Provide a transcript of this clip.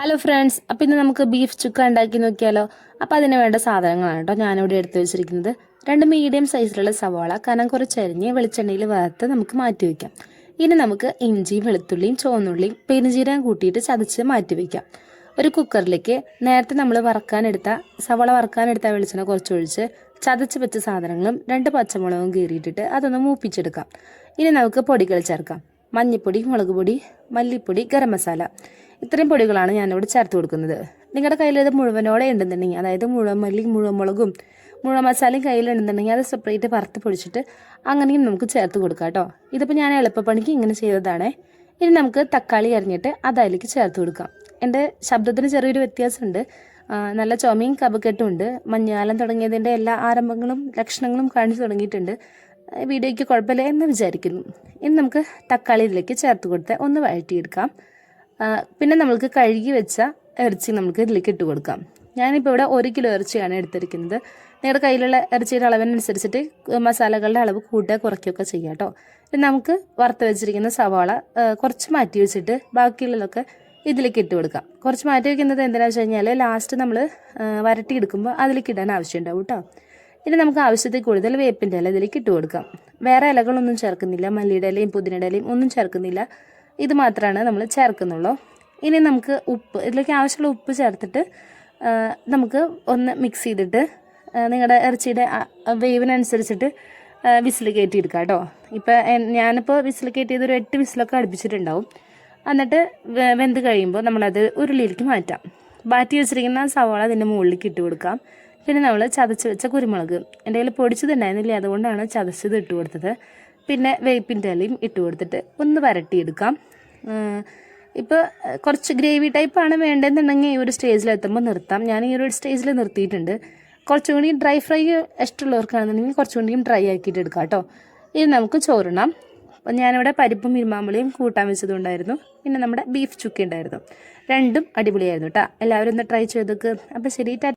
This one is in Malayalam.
ഹലോ ഫ്രണ്ട്സ് അപ്പം ഇന്ന് നമുക്ക് ബീഫ് ചുക്ക ഉണ്ടാക്കി നോക്കിയാലോ? അപ്പം അതിന് വേണ്ട സാധനങ്ങളാണ് കേട്ടോ ഞാനിവിടെ എടുത്തു വെച്ചിരിക്കുന്നത്. രണ്ട് മീഡിയം സൈസിലുള്ള സവാള കനം കുറച്ചരിഞ്ഞ് വെളിച്ചെണ്ണയിൽ വറുത്ത് നമുക്ക് മാറ്റി വയ്ക്കാം ഇനി നമുക്ക് ഇഞ്ചി വെളുത്തുള്ളിയും ചുവന്നുള്ളിയും പെരുംജീരകം കൂട്ടിയിട്ട് ചതച്ച് മാറ്റി വയ്ക്കാം ഒരു കുക്കറിലേക്ക് നേരത്തെ നമ്മൾ വറക്കാനെടുത്ത സവാള വറക്കാനെടുത്ത വെളിച്ചെണ്ണ കുറച്ച് ഒഴിച്ച് ചതച്ച് വെച്ച സാധനങ്ങളും രണ്ട് പച്ചമുളകും കീറിയിട്ടിട്ട് അതൊന്ന് മൂപ്പിച്ചെടുക്കാം. ഇനി നമുക്ക് പൊടികൾ ചേർക്കാം. മഞ്ഞൾപ്പൊടി മുളക് പൊടി മല്ലിപ്പൊടി ഗരം മസാല. ഇത്രയും പൊടികളാണ് ഞാനിവിടെ ചേർത്ത് കൊടുക്കുന്നത്. നിങ്ങളുടെ കയ്യിൽ ഇത് മുഴുവനോടെ ഉണ്ടെന്നുണ്ടെങ്കിൽ അതായത് മുഴുവൻ മല്ലി മുഴുവൻ മുളകും മുഴുവൻ മസാലയും കയ്യിലുണ്ടെന്നുണ്ടെങ്കിൽ അത് സെപ്പറേറ്റ് വറുത്ത് പൊടിച്ചിട്ട് അങ്ങനെയും നമുക്ക് ചേർത്ത് കൊടുക്കാം കേട്ടോ. ഇതിപ്പോൾ ഞാൻ എളുപ്പപ്പണിക്ക് ഇങ്ങനെ ചെയ്തതാണേ. ഇനി നമുക്ക് തക്കാളി അരിഞ്ഞിട്ട് അത് അതിലേക്ക് ചേർത്ത് കൊടുക്കാം. എന്റെ ശബ്ദത്തിന് ചെറിയൊരു വ്യത്യാസമുണ്ട്. നല്ല ചുമയും കപക്കെട്ടും ഉണ്ട്. മഞ്ഞാലം തുടങ്ങിയതിന്റെ എല്ലാ ആരംഭങ്ങളും ലക്ഷണങ്ങളും കാണിച്ചു തുടങ്ങിയിട്ടുണ്ട്. വീഡിയോയ്ക്ക് കുഴപ്പമില്ല എന്ന് വിചാരിക്കുന്നു. ഇനി നമുക്ക് തക്കാളി ഇതിലേക്ക് ചേർത്ത് കൊടുത്ത് ഒന്ന് വഴറ്റിയെടുക്കാം. പിന്നെ നമ്മൾക്ക് കഴുകി വെച്ച ഇറച്ചി നമുക്ക് ഇതിലേക്ക് ഇട്ട് കൊടുക്കാം. ഞാനിപ്പോൾ ഇവിടെ ഒരു കിലോ ഇറച്ചിയാണ് എടുത്തിരിക്കുന്നത്. നിങ്ങളുടെ കയ്യിലുള്ള ഇറച്ചിയുടെ അളവിനനുസരിച്ചിട്ട് മസാലകളുടെ അളവ് കൂട്ടുക കുറയ്ക്കുകയൊക്കെ ചെയ്യാം കേട്ടോ. പിന്നെ നമുക്ക് വറുത്ത് വെച്ചിരിക്കുന്ന സവാള കുറച്ച് മാറ്റി വെച്ചിട്ട് ബാക്കിയുള്ളതൊക്കെ ഇതിലേക്ക് ഇട്ട് കൊടുക്കാം. കുറച്ച് മാറ്റി വെക്കുന്നത് എന്തിനാണെന്ന് വെച്ച് കഴിഞ്ഞാൽ ലാസ്റ്റ് നമ്മൾ വരട്ടി എടുക്കുമ്പോൾ അതിലേക്ക് ഇടാൻ ആവശ്യമുണ്ടാവും കേട്ടോ. ഇനി നമുക്ക് ആവശ്യത്തിൽ കൂടുതൽ വേപ്പിന്റെ ഇല ഇതിലേക്ക് ഇട്ട് കൊടുക്കാം. വേറെ ഇലകളൊന്നും ചേർക്കുന്നില്ല. മല്ലിയുടെ ഇലയും പുതിനയുടെ ഇലയും ഒന്നും ചേർക്കുന്നില്ല. ഇത് മാത്രമാണ് നമ്മൾ ചേർക്കുന്നുള്ളൂ. ഇനി നമുക്ക് ഉപ്പ് ഇതിലേക്ക് ആവശ്യമുള്ള ഉപ്പ് ചേർത്തിട്ട് നമുക്ക് ഒന്ന് മിക്സ് ചെയ്തിട്ട് നിങ്ങളുടെ ഇറച്ചിയുടെ വേവിനനുസരിച്ചിട്ട് വിസിൽ കയറ്റിയെടുക്കാം കേട്ടോ. ഇപ്പം ഞാനിപ്പോൾ വിസിൽ കയറ്റിയത് ഒരു എട്ട് വിസിലൊക്കെ അടുപ്പിച്ചിട്ടുണ്ടാവും. എന്നിട്ട് വെന്ത് കഴിയുമ്പോൾ നമ്മളത് ഉരുളിയിലേക്ക് മാറ്റാം. ബാറ്റി വെച്ചിരിക്കുന്ന സവാള അതിന്റെ മുകളിലേക്ക് ഇട്ട് കൊടുക്കാം. പിന്നെ നമ്മൾ ചതച്ച് വെച്ച കുരുമുളക്. എന്റെ കയ്യിൽ പൊടിച്ചതുണ്ടായിരുന്നില്ല അതുകൊണ്ടാണ് ചതച്ചത് ഇട്ട് കൊടുത്തത്. പിന്നെ വേപ്പിന്റെ ഇലയും ഇട്ട് കൊടുത്തിട്ട് ഒന്ന് വരട്ടിയെടുക്കാം. ഇപ്പോൾ കുറച്ച് ഗ്രേവി ടൈപ്പാണ് വേണ്ടതെന്നുണ്ടെങ്കിൽ ഈ ഒരു സ്റ്റേജിലെത്തുമ്പോൾ നിർത്താം. ഞാൻ ഈ ഒരു സ്റ്റേജിൽ നിർത്തിയിട്ടുണ്ട്. കുറച്ചും കൂടി ഡ്രൈ ഫ്രൈ ഇഷ്ടമുള്ളവർക്കാണെന്നുണ്ടെങ്കിൽ കുറച്ചും കൂടിയും ഡ്രൈ ആക്കിയിട്ട് എടുക്കാം കേട്ടോ. ഇത് നമുക്ക് ചോറിടാം. അപ്പം ഞാനിവിടെ പരിപ്പും ഇരുമാമ്പളിയും കൂട്ടാൻ വെച്ചതുണ്ടായിരുന്നു. പിന്നെ നമ്മുടെ ബീഫ് ചുക്കി ഉണ്ടായിരുന്നു. രണ്ടും അടിപൊളിയായിരുന്നു കേട്ടോ. എല്ലാവരും ഒന്ന് ട്രൈ ചെയ്തേക്ക് അപ്പം ശരി